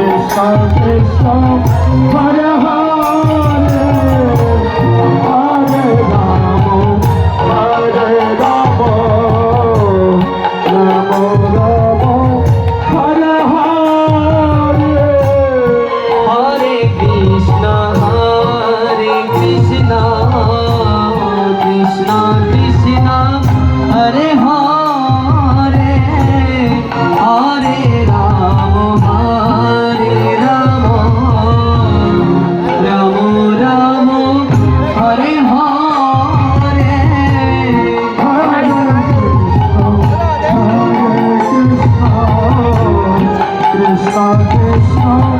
Krishna Krishna Krishna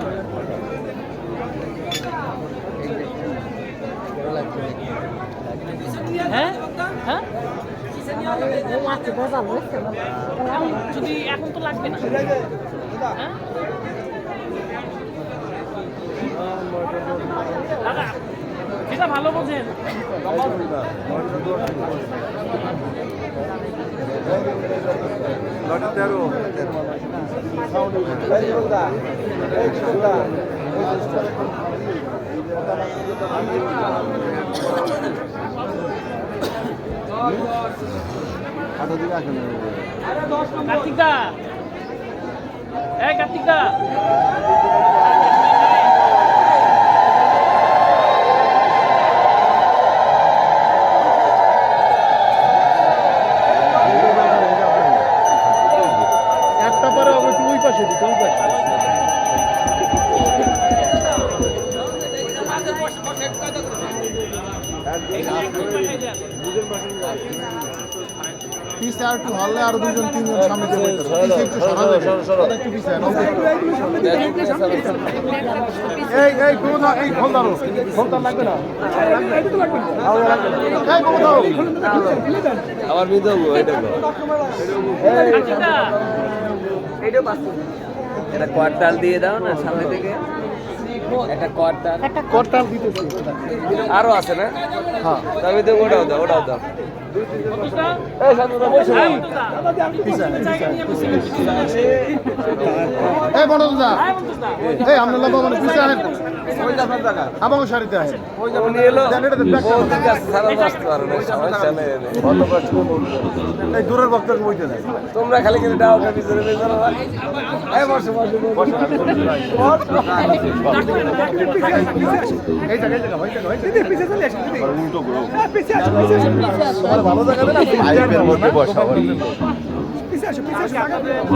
যদি এখন তো লাগবে না। হ্যাঁ? দাদা যেটা ভালো বোঝেন। তেরো আটা দিকে আসেন কার্তিক দা এই কার্তিক দা একটা পরে আমরা একটু ওই পাশে দিতে ওই পাশে। পিছে আর একটু হলে আর দুজন তিনজন সামনে দিয়ে পিছে একটু সরা যাবে। একটু পিছে আনো। এই এই কোথা এই খোল দাও লাগবে না? এই কোথা আবার বিধব এটা কোয়ার্টাল দিয়ে দাও না সামনে থেকে। একটা করতাল। দিতেছি। আরও আছে না? হ্যাঁ। তবে তো ওটাও দাও ওটাও দাও। এই হ্যাঁ বড় দাদা হ্যাঁ এই মানে এই দূরের বইতে নাই তোমরা খালি কিন্তু ডাউটা পিছনে এই জায়গায় জায়গা চলে আসেন ভালো জায়গা না পাইপের মধ্যে বসা